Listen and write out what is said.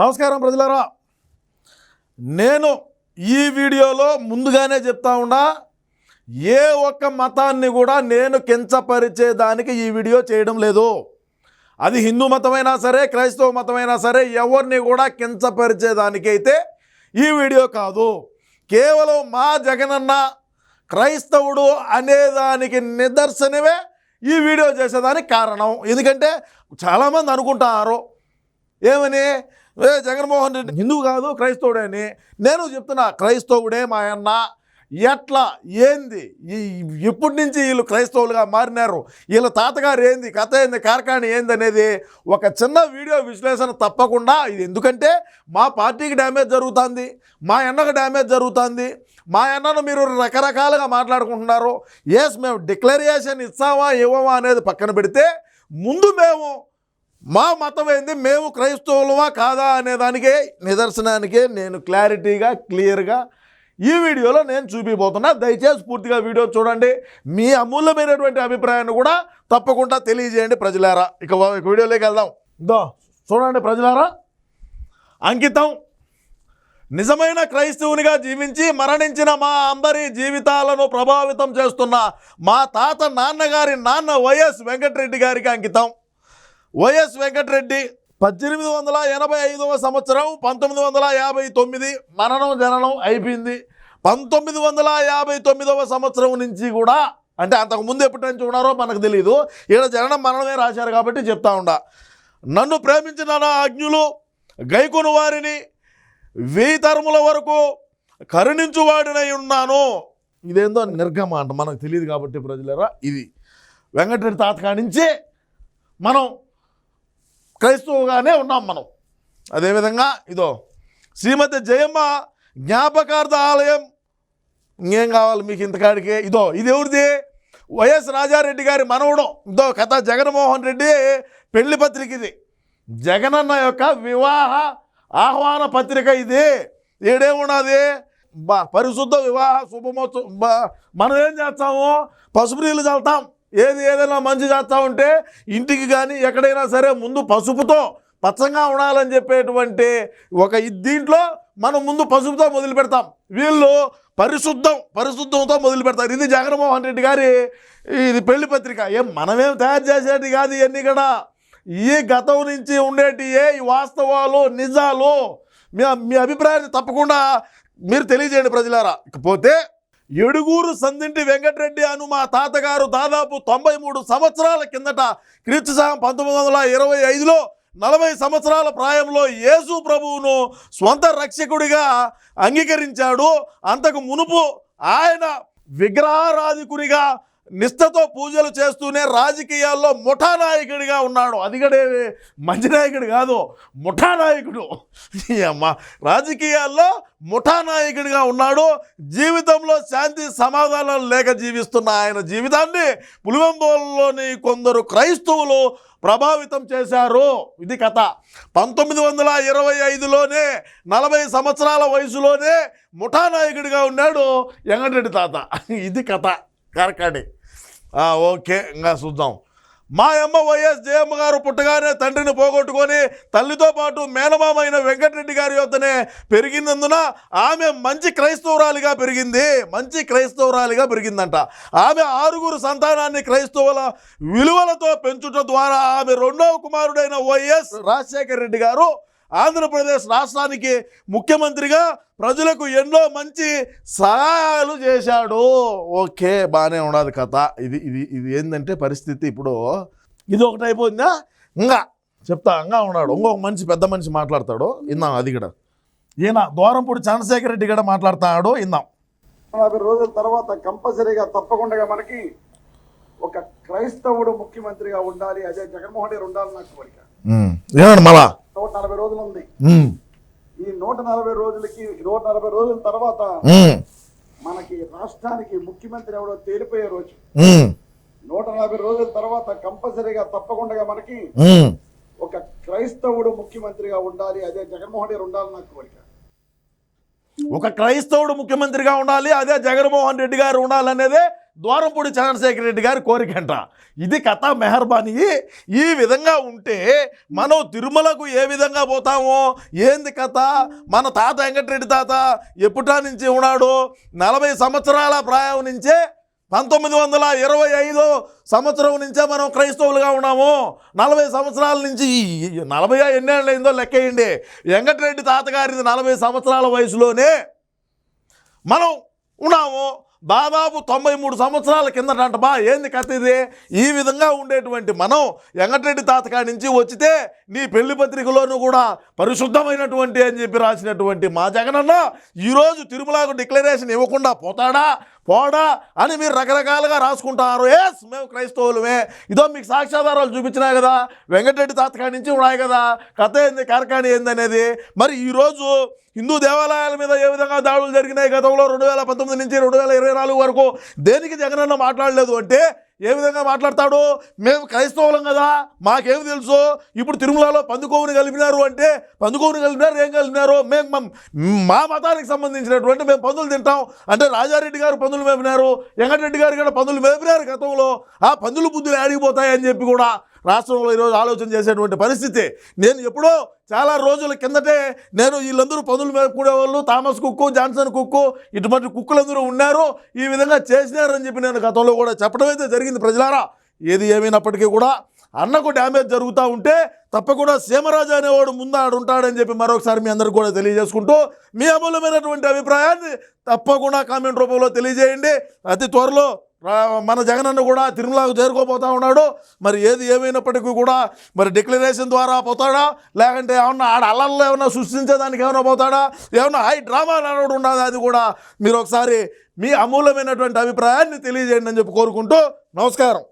నమస్కారం ప్రజలారా. నేను ఈ వీడియోలో ముందుగానే చెప్తా ఉన్నా ఏ ఒక్క మతాన్ని కూడా నేను కించపరిచేదానికి ఈ వీడియో చేయడం లేదు. అది హిందూ మతమైనా సరే క్రైస్తవ మతమైనా సరే ఎవరిని కూడా కించపరిచేదానికైతే ఈ వీడియో కాదు. కేవలం మా జగనన్న క్రైస్తవుడు అనేదానికి నిదర్శనమే ఈ వీడియో చేసేదానికి కారణం. ఎందుకంటే చాలామంది అనుకుంటారు ఏమని? ఏ జగన్మోహన్ రెడ్డి? హిందువు కాదు? క్రైస్తవుడే అని నేను చెప్తున్నా క్రైస్తవుడే మా అన్న. ఎట్లా? ఏంది? ఈ- ఎప్పటి నుంచి వీళ్ళు క్రైస్తవులుగా మారినారు. వీళ్ళ తాతగారు ఏంది? కథ ఏంది? కార్కాణి ఏంది అనేది ఒక చిన్న వీడియో విశ్లేషణ తప్పకుండా. ఇది ఎందుకంటే మా పార్టీకి డ్యామేజ్ జరుగుతుంది. మా అన్నకు డ్యామేజ్ జరుగుతుంది. మా అన్నను మీరు రకరకాలుగా మాట్లాడుకుంటున్నారు. ఎస్ మేము డిక్లరేషన్ ఇస్తామా ఇవ్వమా అనేది పక్కన పెడితే ముందు మేము మా మతం ఏంది? మేము క్రైస్తవులమా కాదా అనే దానికే నిదర్శనానికే నేను క్లారిటీగా క్లియర్గా ఈ వీడియోలో నేను చూపిపోతున్నా దయచేసి పూర్తిగా వీడియో చూడండి. మీ అమూల్యమైనటువంటి అభిప్రాయాన్ని కూడా తప్పకుండా తెలియజేయండి ప్రజలారా. ఇక ఇక వీడియోలోకి వెళ్దాం. దో చూడండి ప్రజలారా. అంకితం. నిజమైన క్రైస్తవునిగా జీవించి మరణించిన మా అందరి జీవితాలను ప్రభావితం చేస్తున్న మా తాత నాన్నగారి నాన్న వైఎస్ వెంకటరెడ్డి గారికి అంకితం. వైఎస్ వెంకటరెడ్డి పద్దెనిమిది వందల ఎనభై ఐదవ సంవత్సరం పంతొమ్మిది వందల యాభై తొమ్మిది మరణం జననం అయిపోయింది. పంతొమ్మిది వందల యాభై తొమ్మిదవ సంవత్సరం నుంచి కూడా అంటే అంతకు ముందు ఎప్పటి నుంచి ఉన్నారో మనకు తెలియదు ఈడ జననం మరణమే రాశారు కాబట్టి చెప్తా ఉండా. నన్ను ప్రేమించిన నా అజ్ఞులు గైకొను వారిని వెయ్యి తరముల వరకు కరుణించువాడినై ఉన్నాను. ఇదేందో నిర్గమ అంట మనకు తెలియదు కాబట్టి ప్రజలరా ఇది వెంకటరెడ్డి తాతకా నుంచి మనం క్రైస్తవుగానే ఉన్నాం మనం. అదేవిధంగా ఇదో శ్రీమతి జయమ్మ జ్ఞాపకార్థ ఆలయం ఇంకేం కావాలి మీకు ఇంతకాడికి? ఇదో ఇది ఎవరిది? వైఎస్ రాజారెడ్డి గారి మనవడం. ఇదో కథ జగన్మోహన్ రెడ్డి పెళ్ళి పత్రిక ఇది. జగనన్న యొక్క వివాహ ఆహ్వాన పత్రిక ఇది. ఏడేమున్నది పరిశుద్ధ వివాహ శుభమోత్సవం మనం ఏం చేస్తాము? పసుపు నీళ్ళు చల్లుతాం. ఏది ఏదైనా మంచి చేస్తూ ఉంటే ఇంటికి కానీ ఎక్కడైనా సరే ముందు పసుపుతో పచ్చంగా ఉండాలని చెప్పేటువంటి ఒక దీంట్లో మనం ముందు పసుపుతో మొదలు పెడతాం. వీళ్ళు పరిశుద్ధం పరిశుద్ధంతో మొదలు పెడతారు. ఇది జగన్మోహన్ రెడ్డి గారి ఇది పెళ్ళి పత్రిక. ఏం మనమేం తయారు చేసేది కాదు ఇవన్నీ కూడా. ఈ గతం నుంచి ఉండేటి ఏ ఈ వాస్తవాలు నిజాలు మీ మీ అభిప్రాయాన్ని తప్పకుండా మీరు తెలియజేయండి ప్రజలారా. ఇకపోతే ఎడుగూరు సందింటి వెంకటరెడ్డి అను మా తాతగారు దాదాపు తొంభై మూడు సంవత్సరాల కిందట క్రీస్తు శకం పంతొమ్మిది వందల ఇరవై ఐదులో నలభై సంవత్సరాల ప్రాయంలో యేసు ప్రభువును స్వంత రక్షకుడిగా అంగీకరించాడు. అంతకు మునుపు ఆయన విగ్రహారాధికునిగా నిష్ఠతో పూజలు చేస్తూనే రాజకీయాల్లో ముఠా నాయకుడిగా ఉన్నాడు. అది కూడా మంచి నాయకుడు కాదు. ముఠా నాయకుడు. అమ్మా అమ్మ. రాజకీయాల్లో ముఠా నాయకుడిగా ఉన్నాడు. జీవితంలో శాంతి సమాధానం లేక జీవిస్తున్న ఆయన జీవితాన్ని పులివెంబోలులోని కొందరు క్రైస్తవులు ప్రభావితం చేశారు. ఇది కథ. పంతొమ్మిది వందల ఇరవై ఐదులోనే నలభై సంవత్సరాల వయసులోనే ముఠా నాయకుడిగా ఉన్నాడు వెంకటరెడ్డి తాత. ఇది కథ. కరకాడి. ఓకే ఇంకా చూద్దాం. మా అమ్మ వైఎస్ జయమ్మ గారు పుట్టగానే తండ్రిని పోగొట్టుకొని తల్లితో పాటు మేనమామైన వెంకటరెడ్డి గారి యొద్దనే పెరిగినందున ఆమె మంచి క్రైస్తవురాలిగా పెరిగింది. మంచి క్రైస్తవురాలిగా పెరిగిందంట. ఆమె ఆరుగురు సంతానాన్ని క్రైస్తవుల విలువలతో పెంచుట ద్వారా ఆమె రెండవ కుమారుడైన వైఎస్ రాజశేఖర రెడ్డి గారు ఆంధ్రప్రదేశ్ రాష్ట్రానికి ముఖ్యమంత్రిగా ప్రజలకు ఎన్నో మంచి సహాయాలు చేశాడు. ఓకే బాగానే ఉన్నది కథ. ఇది ఇది ఇది ఏంటంటే పరిస్థితి ఇప్పుడు ఇది ఒకటి అయిపోయిందా? ఇంకా చెప్తా ఇంకా ఉన్నాడు. ఇంకొక మనిషి పెద్ద మనిషి మాట్లాడతాడు. ఇందాం అది కూడా. ఈయన దూరంపూడి చంద్రశేఖర రెడ్డి కూడా మాట్లాడుతున్నాడు ఇందాం నలభై రోజుల తర్వాత కంపల్సరీగా తప్పకుండా మనకి ఒక క్రైస్తవుడు ముఖ్యమంత్రిగా ఉండాలి. అదే జగన్మోహన్ రెడ్డి ఉండాలి నాకు కోరిక. ఏమండి మళ్ళా? నలభై రోజులు ఉంది ఈ నూట నలభై రోజులకి నూట నలభై రోజుల తర్వాత మనకి రాష్ట్రానికి ముఖ్యమంత్రి ఎవడో తేలిపోయే రోజు. నూట నలభై రోజుల తర్వాత కంపల్సరీగా తప్పకుండా మనకి. ఒక క్రైస్తవుడు ముఖ్యమంత్రిగా ఉండాలి అదే జగన్మోహన్ రెడ్డి ఉండాలి నాకు కోరిక. ఒక క్రైస్తవుడు ముఖ్యమంత్రిగా ఉండాలి అదే జగన్మోహన్ రెడ్డి గారు ఉండాలనేదే ద్వారంపూడి చంద్రశేఖర్ రెడ్డి గారి కోరికంట. ఇది కథ మెహర్బానీ. ఈ విధంగా ఉంటే మనం తిరుమలకు ఏ విధంగా పోతామో? ఏంది కథ? మన తాత వెంకటరెడ్డి తాత ఎప్పుటా నుంచి ఉన్నాడు? నలభై సంవత్సరాల ప్రాయం నుంచే పంతొమ్మిది వందల ఇరవై ఐదో సంవత్సరం నుంచే మనం క్రైస్తవులుగా ఉన్నాము. నలభై సంవత్సరాల నుంచి ఈ- నలభై ఎన్నేళ్ళు అయిందో లెక్కేయండి. వెంకటరెడ్డి తాతగారిది నలభై సంవత్సరాల వయసులోనే మనం ఉన్నాము. దాదాపు తొంభై మూడు సంవత్సరాల కిందట బా. ఏంది కథ ఇది? ఈ విధంగా ఉండేటువంటి మనం వెంకటరెడ్డి తాతకాడి నుంచి వచ్చితే నీ పెళ్ళి పత్రికలోనూ కూడా పరిశుద్ధమైనటువంటి అని చెప్పి రాసినటువంటి మా జగనన్న ఈరోజు తిరుమలకు డిక్లరేషన్ ఇవ్వకుండా పోతాడా? పోడా అని మీరు రకరకాలుగా రాసుకుంటారు. ఎస్ మేము క్రైస్తవులమే. ఇదో మీకు సాక్ష్యాధారాలు చూపించినా కదా. వెంకటరెడ్డి తాతకాడి నుంచి ఉన్నాయి కదా. కథ ఏంది కార్కాణి ఏంది అనేది మరి ఈరోజు హిందూ దేవాలయాల మీద ఏ విధంగా దాడులు జరిగినాయి గతంలో రెండు వేల పంతొమ్మిది నుంచి రెండు వేల ఇరవై నాలుగు వరకు? దేనికి జగనన్న మాట్లాడలేదు అంటే ఏ విధంగా మాట్లాడతాడు? మేము క్రైస్తవులం కదా మాకేమి తెలుసు? ఇప్పుడు తిరుమలలో పందుకోవుని కలిపినారు అంటే పందుకోవుని కలిపినారు ఏం కలిపినారు? మేము మా మతానికి సంబంధించినటువంటి మేము పందులు తింటాం. అంటే రాజారెడ్డి గారు పందులు మేపినారు వెంకటరెడ్డి గారు కూడా పందులు మేపినారు గతంలో. ఆ పందులు బుద్ధులు ఆడిపోతాయని చెప్పి కూడా రాష్ట్రంలో ఈరోజు ఆలోచన చేసేటువంటి పరిస్థితి. నేను ఎప్పుడో చాలా రోజుల కిందటే నేను వీళ్ళందరూ పనులు మేపుకునే వాళ్ళు థామస్ కుక్కు జాన్సన్ కుక్కు ఇటువంటి కుక్కులందరూ ఉన్నారు. ఈ విధంగా చేసినారని చెప్పి నేను గతంలో కూడా చెప్పడం అయితే జరిగింది ప్రజలారా. ఏది ఏమైనప్పటికీ కూడా అన్నకు డ్యామేజ్ జరుగుతూ ఉంటే తప్పకుండా సీమరాజు అనేవాడు ముందాడు ఉంటాడని చెప్పి మరొకసారి మీ అందరికీ కూడా తెలియజేసుకుంటూ మీ అమూల్యమైనటువంటి అభిప్రాయాన్ని తప్పకుండా కామెంట్ రూపంలో తెలియజేయండి. అతి త్వరలో మన జగనన్న కూడా తిరుమలకు చేరుకోపోతా ఉన్నాడు. మరి ఏది ఏమైనప్పటికీ కూడా మరి డిక్లరేషన్ ద్వారా పోతాడా? లేకంటే ఏమన్నా ఆడ అల్లల్లో ఏమన్నా సృష్టించేదానికి ఏమైనా పోతాడా? ఏమన్నా హై డ్రామా నడవడం ఉన్నది? అది కూడా మీరు ఒకసారి మీ అమూల్యమైనటువంటి అభిప్రాయాన్ని తెలియజేయండి అని చెప్పి కోరుకుంటూ నమస్కారం.